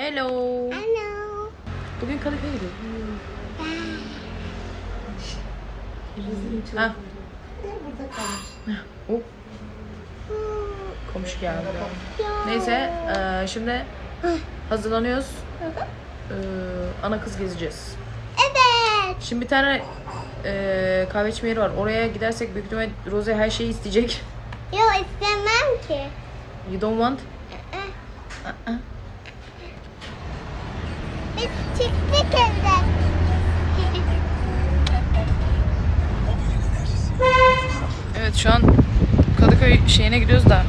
Hello. Hello. Bugün Kadıköy'e gidiyoruz. Ha. Burada kalmış. Oh, komşu geldi. Neyse eee, şimdi hazırlanıyoruz. Eee, ana kız gezeceğiz. Evet. Şimdi bir tane eee kahve içme yeri var. Oraya gidersek büyük ihtimal Rose her şeyi isteyecek. Yok istemem ki. You don't want? Şu an Kadıköy şeyine gidiyoruz da.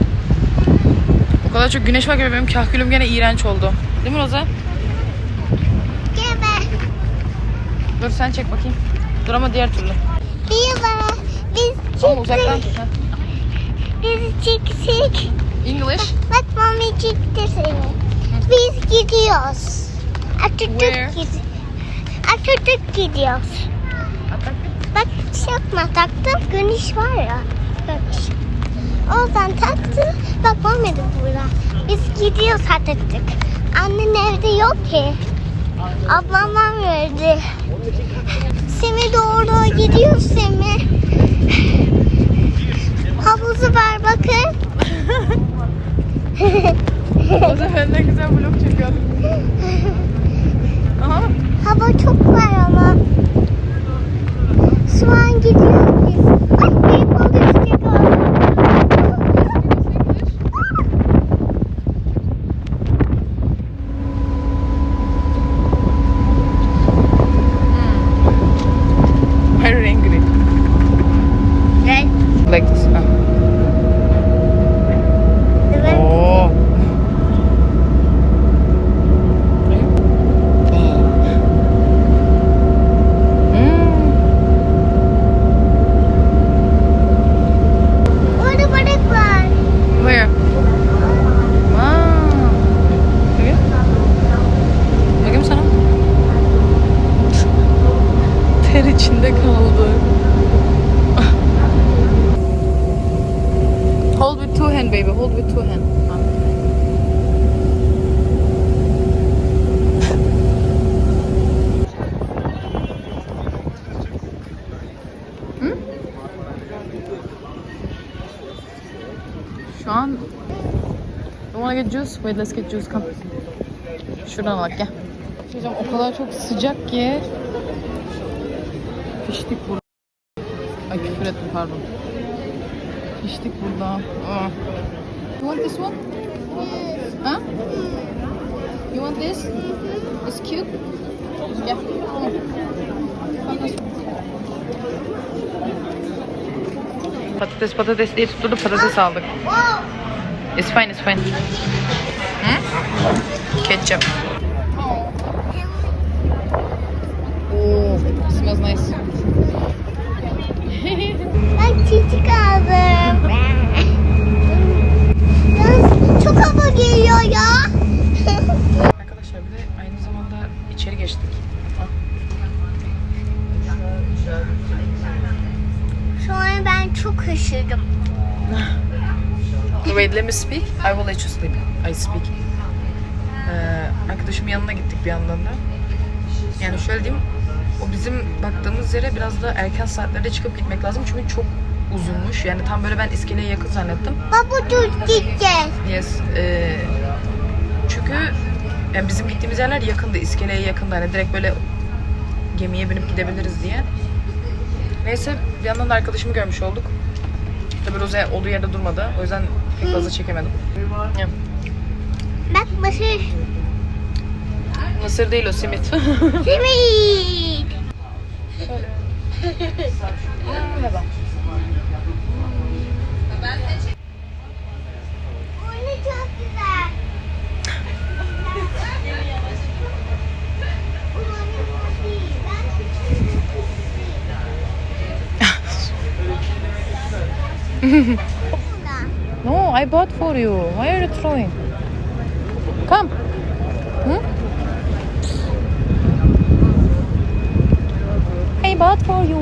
O kadar çok güneş var ki benim kahkülüm gene iğrenç oldu. Değil mi Roza? Gebe. Dur sen çek bakayım. Dur ama diğer türlü. Merhaba. Biz Ama uzaktan çıktık. tut. ha. Biz çıktık. English. Bak mami çıktı seni. Biz gidiyoruz. Atatürk Where? gidiyoruz. Atatürk gidiyoruz. Bak yapma taktım. Güneş var ya. Güneş. Oradan taktım. Bak olmadı burada. Biz gidiyoruz Atatürk. Annen evde yok ki. Ablamdan verdi. Semi doğru gidiyoruz Semi. Havuzu var bakın. Roza ben ne güzel vlog çekiyordum. Aha. Hava çok var ama. Şu an gidiyoruz biz. Ay bir polis çıkardı. Very angry. Evet. Like this. Ha. Evet. Oo. Hmm. Orada balık var. Where? Wow. Bakayım. Bakayım sana. Ter içinde kaldı. Hold with two hand baby. Hold with two hand. Hı? Şu an You wanna get juice? Wait, let's get juice. Come. Şuradan al gel. Hocam o kadar çok sıcak ki piştik burada. Ay küfür ettim pardon. Piştik burada. Aa. You want this one? Ha? You want this? It's cute. Gel. Patates patates diye tutturdu patates aldık. Wow. It's fine, it's fine. Hı? Ketchup. Oh, smells nice. Ben çiçek aldım. Me speak. I will let you sleep. I speak. Ee, arkadaşımın yanına gittik bir yandan da. Yani şöyle diyeyim. O bizim baktığımız yere biraz da erken saatlerde çıkıp gitmek lazım. Çünkü çok uzunmuş. Yani tam böyle ben iskeleye yakın zannettim. Baba dur gideceğiz. Yes. ee, çünkü yani bizim gittiğimiz yerler yakındı. iskeleye yakındı. Hani direkt böyle gemiye binip gidebiliriz diye. Neyse bir yandan da arkadaşımı görmüş olduk. Tabii Rose olduğu yerde durmadı. O yüzden pek fazla çekemedim. Bak mısır. Mısır değil o simit. Simit. Merhaba. no, I bought for you. Why are you throwing? Come. Hmm? I bought for you.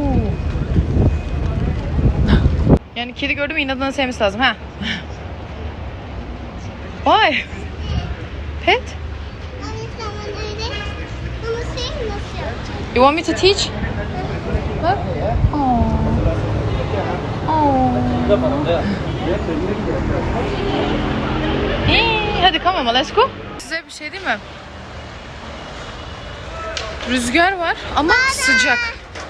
yani kedi gördüm inadına sevmesi lazım ha. Why? Pet? You want me to teach? Bak. Oh. Hey, hadi come on, let's go. Size bir şey değil mi? Rüzgar var ama sıcak.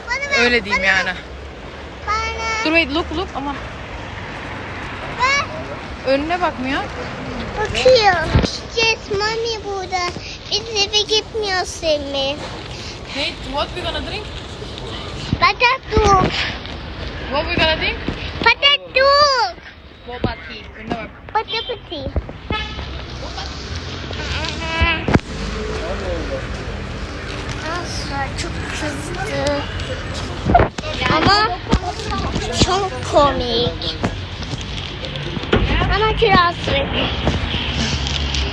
Bana ver. Öyle diyeyim yani. Bana Dur wait look look ama önüne bakmıyor. Bakıyor. Gideceğiz mami burada. Biz eve gitmiyoruz Semih. Nate, what we gonna drink? Patatuk. What we gonna drink? Patatuk. Boba tea. Önüne bak. Patapati. Asla çok kızdı. Ama çok komik. Ama kirazlık.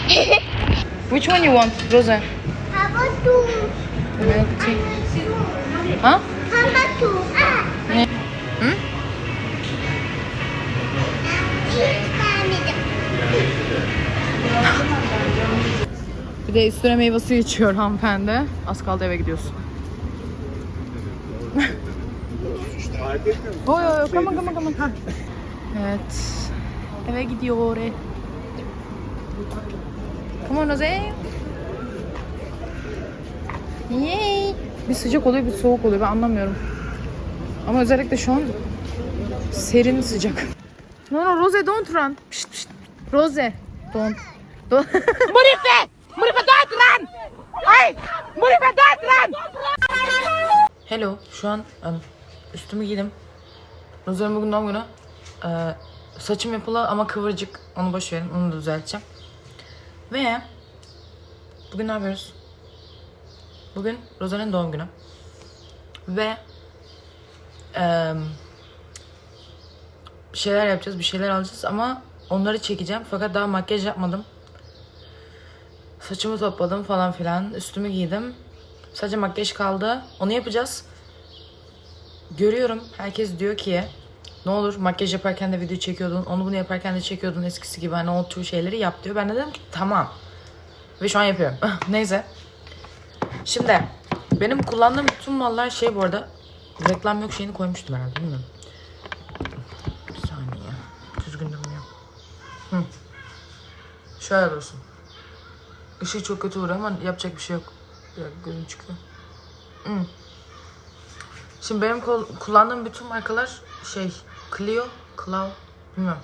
Which one you want, Rose? Patatuk. Milk tea. Ha? Bir de üstüne meyve suyu içiyor hanımefendi. Az kaldı eve gidiyorsun. Oy oy oy, on come on. Ha. Evet. Eve gidiyor. Come on Rose. Yay. Bir sıcak oluyor bir soğuk oluyor ben anlamıyorum. Ama özellikle şu an serin sıcak. No no Rose don't run. Pişt, pişt. Rose don't. don't. Hello, şu an em, üstümü giydim. Roze'nin bugün doğum günü. Ee, saçım yapılı ama kıvırcık. Onu boş verin, onu da düzelteceğim. Ve bugün ne yapıyoruz? Bugün Roze'nin doğum günü. Ve em, bir şeyler yapacağız, bir şeyler alacağız ama onları çekeceğim. Fakat daha makyaj yapmadım. Saçımı topladım falan filan. Üstümü giydim. Sadece makyaj kaldı. Onu yapacağız. Görüyorum. Herkes diyor ki ne olur makyaj yaparken de video çekiyordun. Onu bunu yaparken de çekiyordun eskisi gibi. Hani o tür şeyleri yap diyor. Ben de dedim ki tamam. Ve şu an yapıyorum. Neyse. Şimdi benim kullandığım bütün mallar şey bu arada reklam yok şeyini koymuştum herhalde bilmiyorum. Bir saniye. Düzgün durmuyor. Hı. Şöyle dursun. Işık çok kötü vuruyor ama yapacak bir şey yok. Dakika, gözüm çıkıyor. Hmm. Şimdi benim kullandığım bütün markalar şey Clio, Claw, bilmiyorum.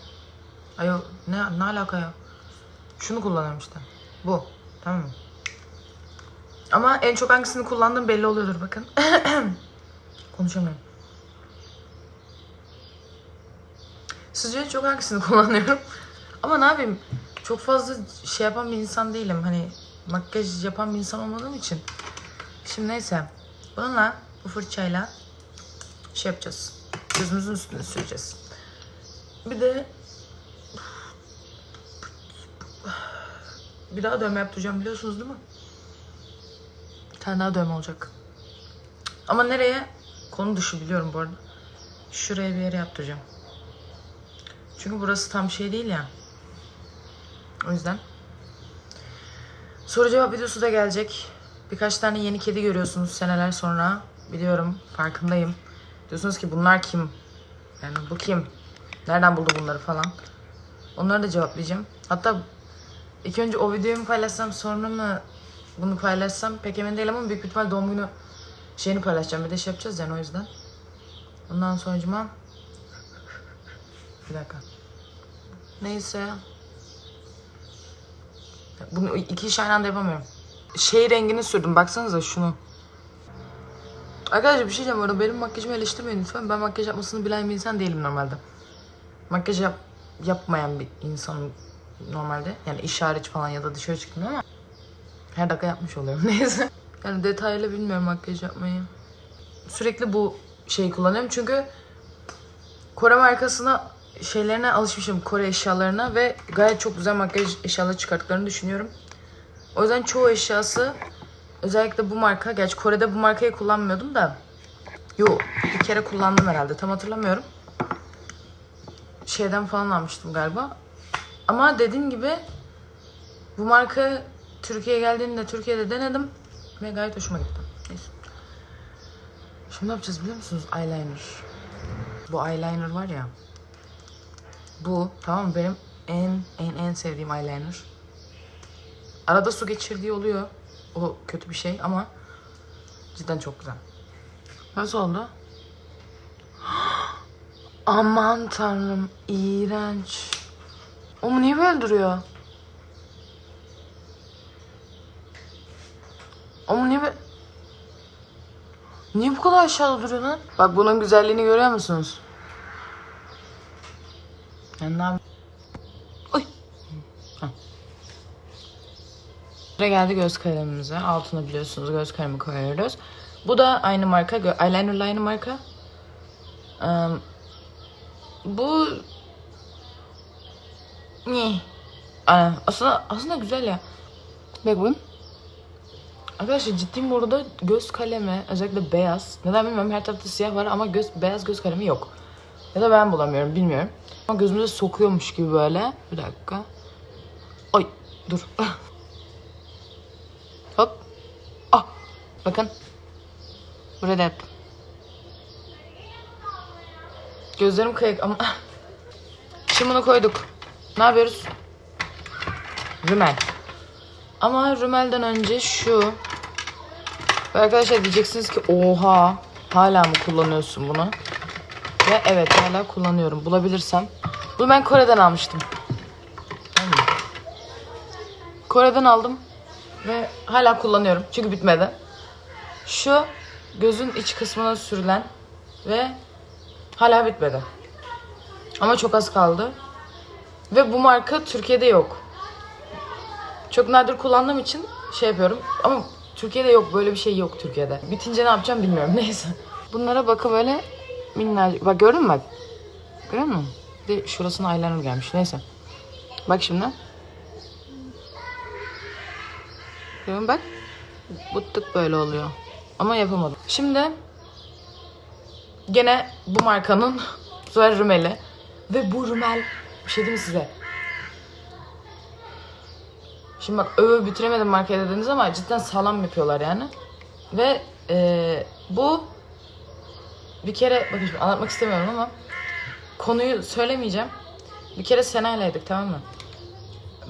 Ayo ne, ne alaka ya? Şunu kullanıyorum işte. Bu. Tamam mı? Ama en çok hangisini kullandığım belli oluyordur bakın. Konuşamıyorum. Sizce en çok hangisini kullanıyorum? Ama ne yapayım? Çok fazla şey yapan bir insan değilim. Hani makyaj yapan bir insan olmadığım için. Şimdi neyse. Bununla bu fırçayla şey yapacağız. Gözümüzün üstüne süreceğiz. Bir de bir daha dövme yaptıracağım biliyorsunuz değil mi? Bir tane daha dövme olacak. Ama nereye? Konu dışı biliyorum bu arada. Şuraya bir yere yaptıracağım. Çünkü burası tam şey değil ya. O yüzden. Soru cevap videosu da gelecek. Birkaç tane yeni kedi görüyorsunuz seneler sonra. Biliyorum, farkındayım. Diyorsunuz ki bunlar kim? Yani bu kim? Nereden buldu bunları falan. Onları da cevaplayacağım. Hatta ilk önce o videoyu mu paylaşsam sonra mı bunu paylaşsam pek emin değilim ama büyük ihtimal doğum günü şeyini paylaşacağım. Bir de şey yapacağız yani o yüzden. Ondan sonucuma bir dakika. Neyse. Bunu iki iş aynı anda yapamıyorum. Şey rengini sürdüm. Baksanıza şunu. Arkadaşlar bir şey diyeceğim orada benim makyajımı eleştirmeyin lütfen. Ben makyaj yapmasını bilen bir insan değilim normalde. Makyaj yap, yapmayan bir insanım normalde. Yani iş hariç falan ya da dışarı çıktım ama her dakika yapmış oluyorum. Neyse. Yani detaylı bilmiyorum makyaj yapmayı. Sürekli bu şeyi kullanıyorum çünkü Kore markasına şeylerine alışmışım Kore eşyalarına ve gayet çok güzel makyaj eşyaları çıkarttıklarını düşünüyorum. O yüzden çoğu eşyası özellikle bu marka, gerçi Kore'de bu markayı kullanmıyordum da Yo bir kere kullandım herhalde tam hatırlamıyorum. Şeyden falan almıştım galiba. Ama dediğim gibi bu marka Türkiye'ye geldiğinde Türkiye'de denedim ve gayet hoşuma gitti. Neyse. Şimdi ne yapacağız biliyor musunuz? Eyeliner. Bu eyeliner var ya. Bu tamam mı? Benim en en en sevdiğim eyeliner. Arada su geçirdiği oluyor. O kötü bir şey ama cidden çok güzel. Nasıl oldu? Aman tanrım iğrenç. Onu niye böyle duruyor? Ama niye böyle... Niye bu kadar aşağıda duruyor lan? Bak bunun güzelliğini görüyor musunuz? Yani ne yap- Oy. Ha. Sıra geldi göz kalemimize. Altına biliyorsunuz göz kalemi koyuyoruz. Bu da aynı marka. Eyeliner'la aynı marka. Eee, bu... Ne? Aslında, aslında güzel ya. Bak bakın. Arkadaşlar ciddiyim burada göz kalemi özellikle beyaz. Neden bilmiyorum her tarafta siyah var ama göz beyaz göz kalemi yok. Ya da ben bulamıyorum bilmiyorum. Ama gözümüze sokuyormuş gibi böyle. Bir dakika. Ay dur. Hop. Ah. Bakın. Buraya da yaptım. Gözlerim kayık ama... Şimdi bunu koyduk. Ne yapıyoruz? Rümel. Ama rümelden önce şu. Arkadaşlar diyeceksiniz ki oha hala mı kullanıyorsun bunu? Ve evet hala kullanıyorum. Bulabilirsem. Bunu ben Kore'den almıştım. Kore'den aldım. Ve hala kullanıyorum. Çünkü bitmedi. Şu gözün iç kısmına sürülen ve hala bitmedi. Ama çok az kaldı. Ve bu marka Türkiye'de yok. Çok nadir kullandığım için şey yapıyorum. Ama Türkiye'de yok. Böyle bir şey yok Türkiye'de. Bitince ne yapacağım bilmiyorum. Neyse. Bunlara bakın böyle minnacık. Bak gördün mü bak? Görüyor musun? Bir de şurasına eyeliner gelmiş. Neyse. Bak şimdi. Musun? Bak. Bu tık böyle oluyor. Ama yapamadım. Şimdi gene bu markanın sefer rümeli. Ve bu rümel bir şey diyeyim mi size? Şimdi bak öve bitiremedim marka dediniz ama cidden sağlam yapıyorlar yani. Ve e, bu bir kere bakın şimdi anlatmak istemiyorum ama konuyu söylemeyeceğim. Bir kere Sena'ylaydık tamam mı?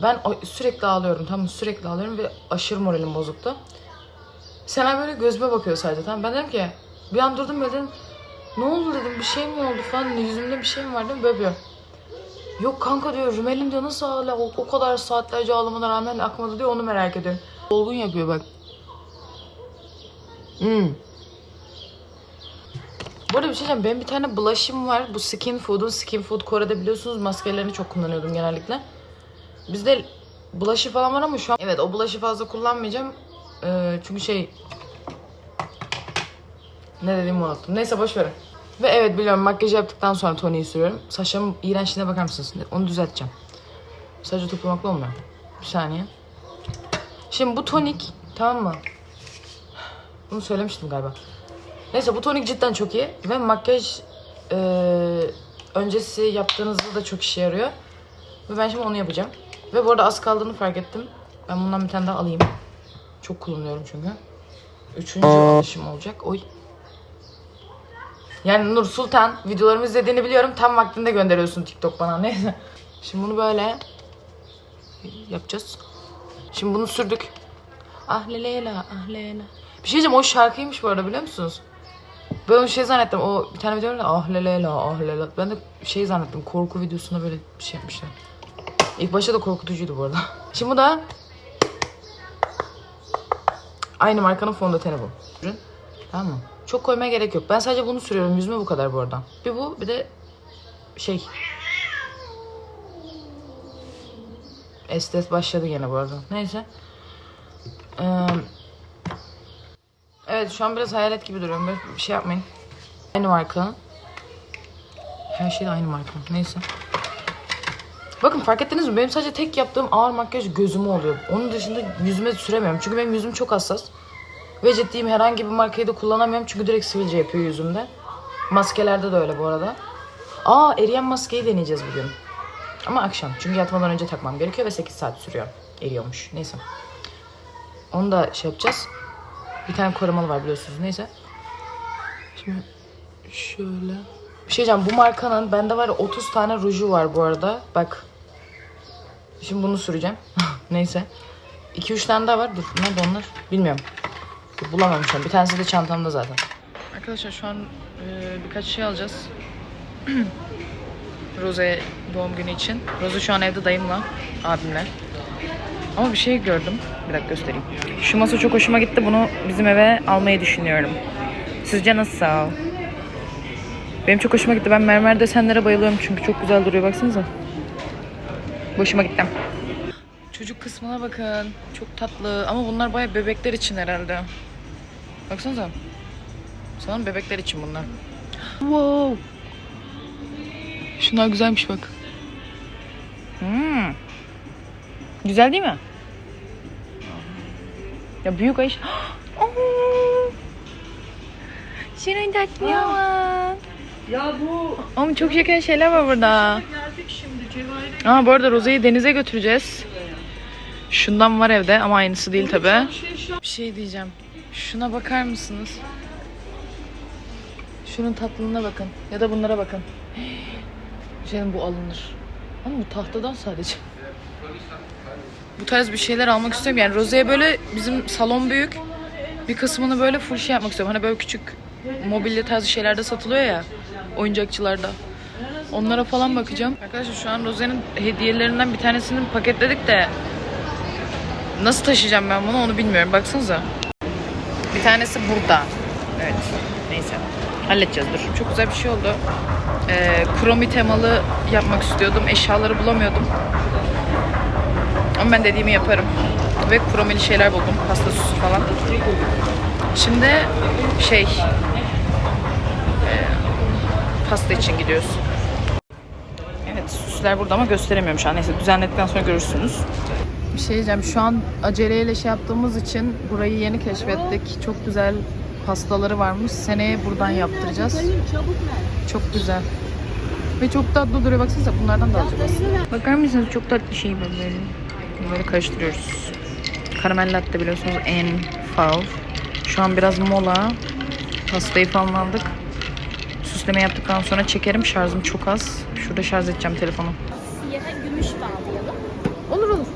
Ben sürekli ağlıyorum tamam mı? Sürekli ağlıyorum ve aşırı moralim bozuktu. Sena böyle gözüme bakıyor sadece tamam? Ben dedim ki bir an durdum böyle dedim ne oldu dedim bir şey mi oldu falan yüzümde bir şey mi var dedim böyle yapıyor. Yok kanka diyor rümelim diyor nasıl hala o, o kadar saatlerce ağlamana rağmen akmadı diyor onu merak ediyorum. Olgun yapıyor bak. Hmm. Bu arada bir şey diyeceğim. Benim bir tane blush'ım var. Bu Skin Food'un. Skin Food Kore'de biliyorsunuz maskelerini çok kullanıyordum genellikle. Bizde blush'ı falan var ama şu an... Evet o blush'ı fazla kullanmayacağım. Ee, çünkü şey... Ne dediğimi unuttum. Neyse boş verin. Ve evet biliyorum makyaj yaptıktan sonra toniği sürüyorum. Saçlarımın iğrençliğine bakar mısınız? Onu düzelteceğim. Sadece toplamakla olmuyor. Bir saniye. Şimdi bu tonik tamam mı? Bunu söylemiştim galiba. Neyse bu tonik cidden çok iyi. Ve makyaj eee, öncesi yaptığınızda da çok işe yarıyor. Ve ben şimdi onu yapacağım. Ve bu arada az kaldığını fark ettim. Ben bundan bir tane daha alayım. Çok kullanıyorum çünkü. Üçüncü alışım olacak. Oy. Yani Nur Sultan videolarımı izlediğini biliyorum. Tam vaktinde gönderiyorsun TikTok bana. Neyse. Şimdi bunu böyle yapacağız. Şimdi bunu sürdük. Ah Leyla, ah Leyla. Bir şey diyeceğim o şarkıymış bu arada biliyor musunuz? Ben onu şey zannettim. O bir tane video var ya ah Leyla, ah Leyla. Ben de şey zannettim. Korku videosunda böyle bir şey yapmışlar. İlk başta da korkutucuydu bu arada. Şimdi bu da aynı markanın fondöteni bu. Ürün. Tamam mı? Çok koymaya gerek yok. Ben sadece bunu sürüyorum. Yüzüme bu kadar bu arada. Bir bu bir de şey. Estes başladı gene bu arada. Neyse. Ee, evet şu an biraz hayalet gibi duruyorum. Böyle bir şey yapmayın. Aynı marka. Her şey de aynı marka. Neyse. Bakın fark ettiniz mi? Benim sadece tek yaptığım ağır makyaj gözüme oluyor. Onun dışında yüzüme süremiyorum. Çünkü benim yüzüm çok hassas. Ve ciddiyim herhangi bir markayı da kullanamıyorum. Çünkü direkt sivilce yapıyor yüzümde. Maskelerde de öyle bu arada. Aa eriyen maskeyi deneyeceğiz bugün. Ama akşam. Çünkü yatmadan önce takmam gerekiyor ve 8 saat sürüyor. Eriyormuş. Neyse. Onu da şey yapacağız. Bir tane korumalı var biliyorsunuz. Neyse. Şimdi şöyle. Bir şey diyeceğim bu markanın bende var ya 30 tane ruju var bu arada. Bak. Şimdi bunu süreceğim. Neyse. 2-3 tane daha var. Dur nerede onlar? Bilmiyorum. Bulamam şu. Bir tanesi de çantamda zaten. Arkadaşlar şu an e, birkaç şey alacağız. Rose doğum günü için. Rose şu an evde dayımla, abimle. Ama bir şey gördüm. Bir dakika göstereyim. Şu masa çok hoşuma gitti. Bunu bizim eve almayı düşünüyorum. Sizce nasıl? Benim çok hoşuma gitti. Ben mermer desenlere bayılıyorum çünkü çok güzel duruyor. Baksanıza. Hoşuma gitti. Çocuk kısmına bakın. Çok tatlı. Ama bunlar baya bebekler için herhalde. Baksanıza. Sanırım bebekler için bunlar. Wow. Şunlar güzelmiş bak. Hmm. Güzel değil mi? Ya büyük ayış. Oo. Şirin tatlı ya. Ya bu Ama çok şeker şeyler var burada. geldik şimdi Cevahir'e Aa bu arada Roze'yi denize götüreceğiz. Şundan var evde ama aynısı değil tabi. şey Bir şey diyeceğim. Şuna bakar mısınız? Şunun tatlılığına bakın. Ya da bunlara bakın. Canım bu alınır. Ama bu tahtadan sadece. Bu tarz bir şeyler almak istiyorum. Yani Roze'ye böyle bizim salon büyük. Bir kısmını böyle full şey yapmak istiyorum. Hani böyle küçük mobilya tarzı şeylerde satılıyor ya. Oyuncakçılarda. Onlara falan bakacağım. Arkadaşlar şu an Roze'nin hediyelerinden bir tanesini paketledik de nasıl taşıyacağım ben bunu onu bilmiyorum. Baksanıza. Bir tanesi burada. Evet. Neyse. Halledeceğiz dur. Çok güzel bir şey oldu. Ee, kromi temalı yapmak istiyordum. Eşyaları bulamıyordum. Ama ben dediğimi yaparım. Ve kromili şeyler buldum. Pasta süsü falan. Şimdi şey e, pasta için gidiyoruz. Evet süsler burada ama gösteremiyorum şu an. Neyse düzenledikten sonra görürsünüz. Bir şey diyeceğim. Şu an aceleyle şey yaptığımız için burayı yeni keşfettik. Çok güzel pastaları varmış. Seneye buradan yaptıracağız. Çok güzel. Ve çok tatlı duruyor. Baksanıza bunlardan da alacağız. Bakar mısınız? Çok tatlı şey böyle. Böyle karıştırıyoruz. Karamel latte biliyorsunuz en fav. Şu an biraz mola. Pastayı falan aldık. Süsleme yaptıktan sonra çekerim. Şarjım çok az. Şurada şarj edeceğim telefonu. Siyaha gümüş bağlayalım. Olur olur.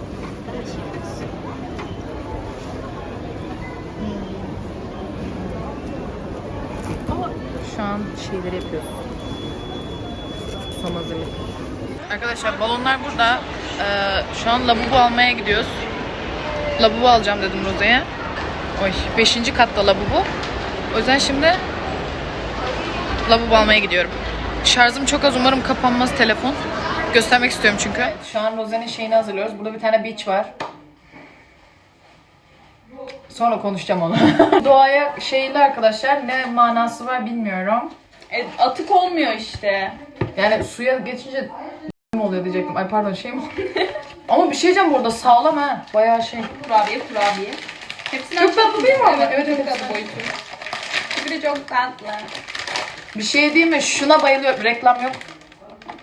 Şu an şeyleri yapıyoruz. Son hazırlık. Arkadaşlar balonlar burada. Ee, şu an lavabo almaya gidiyoruz. Lavabo alacağım dedim Roze'ye. Oy, beşinci katta lavabo. O yüzden şimdi lavabo almaya gidiyorum. Şarjım çok az. Umarım kapanmaz telefon. Göstermek istiyorum çünkü. Şu an Roze'nin şeyini hazırlıyoruz. Burada bir tane beach var. Sonra konuşacağım onu. Doğaya şeyli arkadaşlar ne manası var bilmiyorum. E, atık olmuyor işte. Yani suya geçince mi oluyor diyecektim. Ay pardon şey mi oluyor? Ama bir şey diyeceğim burada sağlam ha. Bayağı şey. Kurabiye kurabiye. Hepsinden Çok tatlı değil mi ama? Evet, Evet, tatlı boyutu. Bir de çok tatlı. Bir şey değil mi? Şuna bayılıyorum. Reklam yok.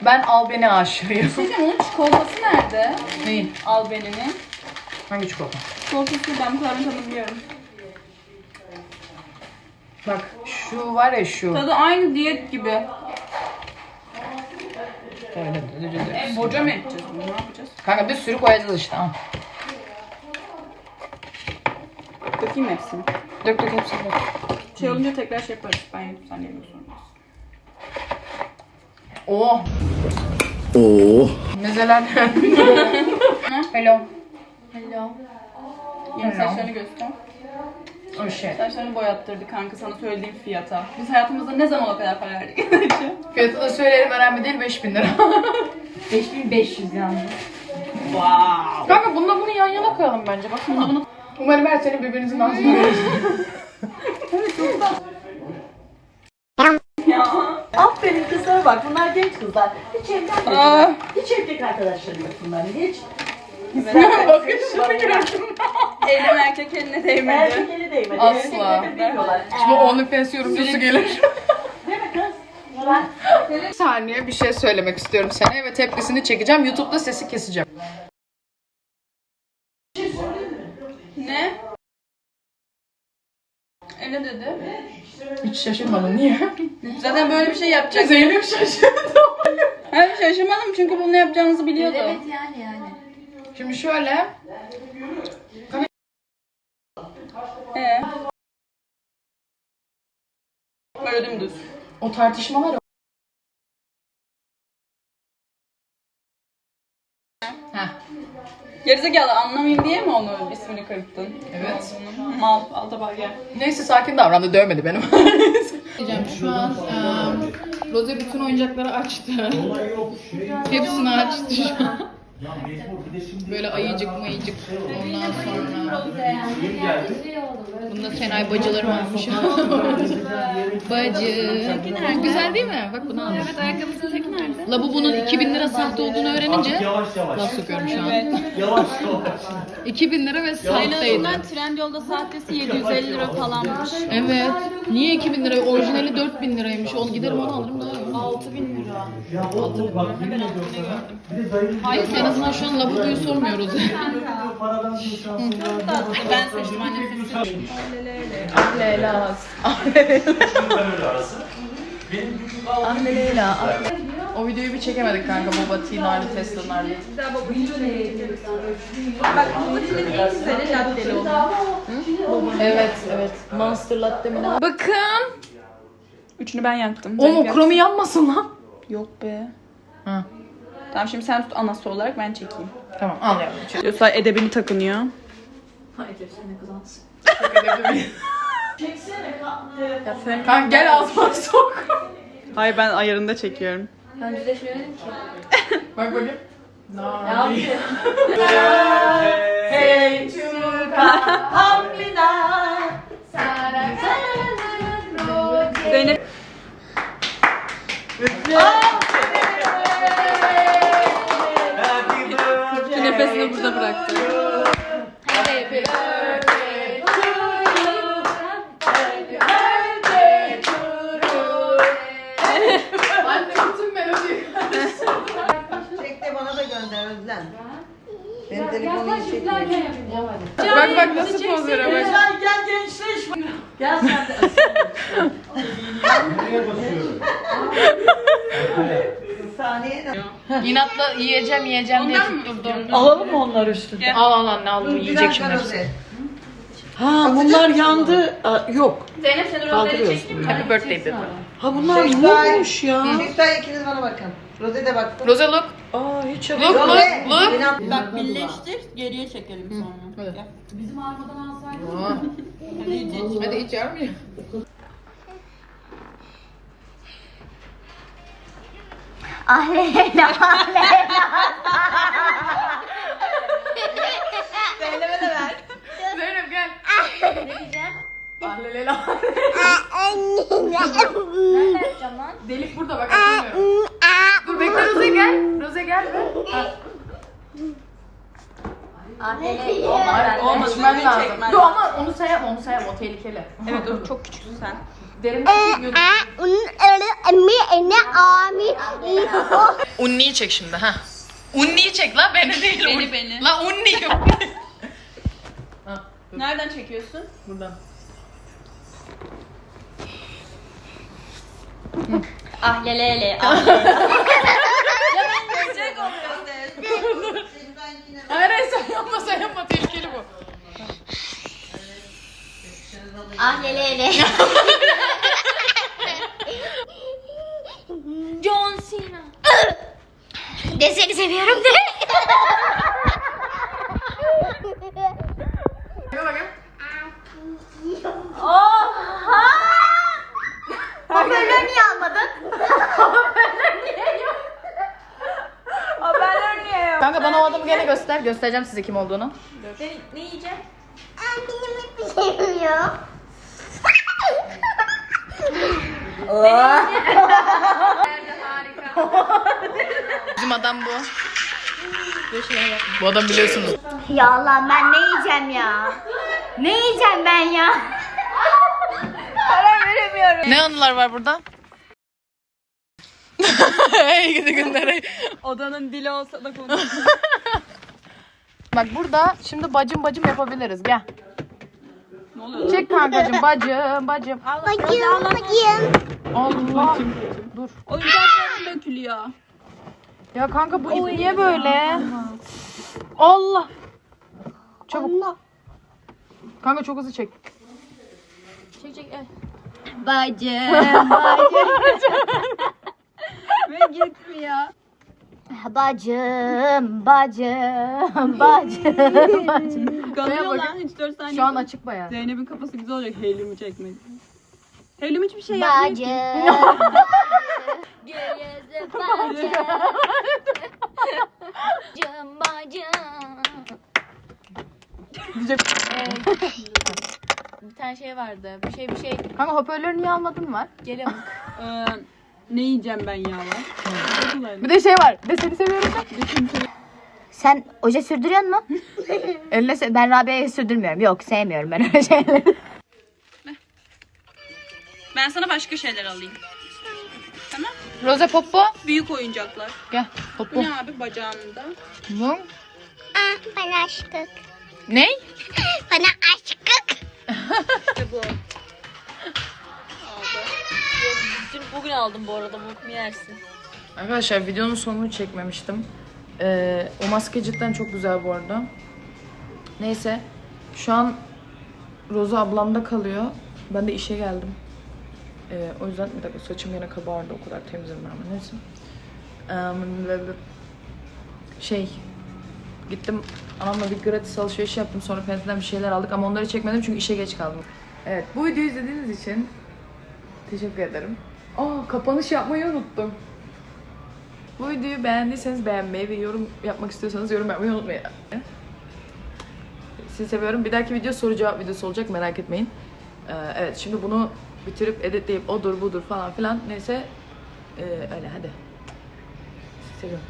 Ben Albeni aşığıyım. Peki onun çikolatası nerede? Neyin? Albeni'nin. Hangi çikolata? Çikolatası ben bu tadını biliyorum. Bak şu var ya şu. Tadı aynı diyet gibi. Öyle. E, boca mı edeceğiz bunu? Ne yapacağız? Kanka bir sürü koyacağız işte. Al. Dökeyim hepsini. Dök dök hepsini dök. Şey olunca tekrar şey yaparız. Ben yapayım sen yemek zorundasın. Oo. Oo. Mezeler. Hello. Hello. Yeni Hello. saçlarını göster. Shit. Saçlarını boyattırdı kanka sana söylediğim fiyata. Biz hayatımızda ne zaman o kadar para verdik? Fiyatı da söyleyelim önemli değil 5000 lira. 5500 yalnız. Wow. Kanka bununla bunu yan yana koyalım bence baksana. Bunu Umarım her sene birbirinizin ağzına verir. ya. Aferin kızlara bak bunlar genç kızlar. Hiç evlenmediler. Aa. Hiç erkek arkadaşları yok bunların hiç. Bakın şuna gördüm. Elim erkek eline değmedi. Erkek eli değmedi. Asla. Erkekleri bilmiyorlar. Şimdi OnlyFans yorumcusu gelir. Değil mi kız? Ulan. Bir saniye bir şey söylemek istiyorum sana ve tepkisini çekeceğim. YouTube'da sesi keseceğim. Ne? ne dedi? Hiç şaşırmadım niye? Zaten böyle bir şey yapacak. Zeynep şaşırdı. Hayır şaşırmadım çünkü bunu yapacağınızı biliyordu. yani yani. Şimdi şöyle. Ee? Böyle dümdüz. O tartışmalar Heh, Gerizekalı anlamayayım diye mi onu ismini kırptın? evet. Mal, al tabağa gel. Neyse sakin davrandı, dövmedi benim. Diyeceğim şu an eee Rose bütün oyuncakları açtı. Hepsini açtı şu an. Böyle ayıcık mayıcık ondan sonra. Bunda Senay bacıları varmış. Bacı. Güzel değil mi? Bak bunu al. Evet ayakkabısının tek nerede? Labubu'nun 2000 lira sahte olduğunu öğrenince Yavaş yavaş. laf sokuyorum şu an. Yavaş yavaş. 2000 lira ve sahteydi. Trendyol'da sahtesi 750 lira falanmış. Evet. Niye 2000 lira? Orijinali 4000 liraymış. Onu giderim onu alırım daha iyi. 6000 lira. Ya o, o bak yemin ediyorum sana. Bir de zayıf Hayır en azından şu an labubuyu sormuyoruz. paradan bir şansın var. Ben seçtim annem seçtim. Leylas. Anne Leyla. O videoyu bir çekemedik kanka Boba Tea Narlı Tesla Narlı. Evet evet. Monster Latte mi? Bakın. Üçünü ben yaktım. O mu? Kromi yanmasın lan. Yok be. Ha. Tamam şimdi sen tut anası olarak ben çekeyim. Tamam anlıyorum. Diyorsa edebini takınıyor. Kanka gel ağzıma sok. Hayır ben ayarında çekiyorum. Ben düzleşmedim ki. Bak bakayım. Hey Türkan Hamlina. Zeynep Happy birthday. nefesini burada bıraktı. Anne bütün melodiyi. Çek de bana da gönder Özlem. Benim telefonu iyi çekmiyor. Bak bak nasıl poz veriyor bak. Gel gel gençleş. Gel sen de. Nereye basıyorum? Sahneye de. İnatla yiyeceğim yiyeceğim diye tutturdum. Alalım mı onları üstüne? Al al anne al bu yiyecek şimdi. hepsini. Ha bunlar yandı. Aa, yok. Zeynep seni Kaldırıyoruz. Happy birthday dedi. Ha bunlar mummuş ya. Çocuklar ikiniz bana bakın. Rose de bak. Rosa look. Aa hiç Look look look. İnan- Bak birleştir geriye çekelim sonra. Hadi. Gel. Aa. Hadi iç yer mi? Ah Leyla. Zeynep gel. Ne diyeceğim? Delik burada bak açamıyorum. Dur bekle Roze gel. Roze gel. Olmaz, İçmen düzgün lazım. çekmen Dur ama onu sen yapma onu sen yapma o tehlikeli. Evet dur çok küçüksün sen. Derin bir Onun öyle emmi ene ami. Unniyi çek şimdi ha. Unniyi çek la beni değil. Beni, Un- beni. La unni. ha, dur, Nereden çekiyorsun? buradan. Ah lele lele. Ah. Hayır hayır sen yapma sen yapma tehlikeli bu. Ah lele John Cena. De seni seviyorum de. Gel bakayım. Hoparlörü niye almadın? Kanka bana o adamı gene göster. Göstereceğim size kim olduğunu. Ne yiyeceğim? Benim hiçbir şeyim yok. Bizim adam bu. Bu adam biliyorsunuz. Ya Allah ben ne yiyeceğim ya? Ne yiyeceğim ben ya? Ne anılar var burada? Hey gidi günler. Odanın dili olsa da konuş. Bak burada şimdi bacım bacım yapabiliriz. Gel. ne oluyor? Çek kankacığım bacım bacım. Bakayım bakayım. Allah. Dur. Oyuncaklarım dökülüyor. Ya kanka bu ip niye böyle? Allah. Çabuk. Kanka çok hızlı çek. Çek çek el. Bacım. Ve gitmiyor. Bacım, bacım, bacım. Kalıyor bakın. lan 3-4 saniye. Şu an açık bayağı. Zeynep'in kafası güzel olacak helyumu çekmedi. Helyum hiçbir şey yapmıyor ki. Bacım. Göğüzü bacım. Bacım bacım. Diyecek. Bir tane şey vardı. Bir şey bir şey. Kanka hoparlörü niye almadın var? Ee, ne yiyeceğim ben ya lan? Bir de şey var. De seni seviyorum da. Sen oje sürdürüyor musun? Eline se- Ben Rabia'yı sürdürmüyorum. Yok sevmiyorum ben öyle şeyleri. Ben sana başka şeyler alayım. Tamam. Roze Poppo. Büyük oyuncaklar. Gel. Bu Poppo. ne abi bacağımda? Bu. Ah bana aşkık. Ne? Bana aşkık. İşte bu. Dün bugün aldım bu arada. Bok yersin. Arkadaşlar videonun sonunu çekmemiştim. Ee, o maske cidden çok güzel bu arada. Neyse. Şu an Roza ablamda kalıyor. Ben de işe geldim. Ee, o yüzden bir dakika saçım yine kabardı. O kadar temizledim ama neyse. Ee, şey gittim anamla bir gratis alışveriş yaptım. Sonra Penti'den bir şeyler aldık ama onları çekmedim çünkü işe geç kaldım. Evet bu videoyu izlediğiniz için teşekkür ederim. Aa kapanış yapmayı unuttum. Bu videoyu beğendiyseniz beğenmeyi ve yorum yapmak istiyorsanız yorum yapmayı unutmayın. Sizi seviyorum. Bir dahaki video soru cevap videosu olacak merak etmeyin. Ee, evet şimdi bunu bitirip editleyip odur budur falan filan neyse ee, öyle hadi. Sizi seviyorum.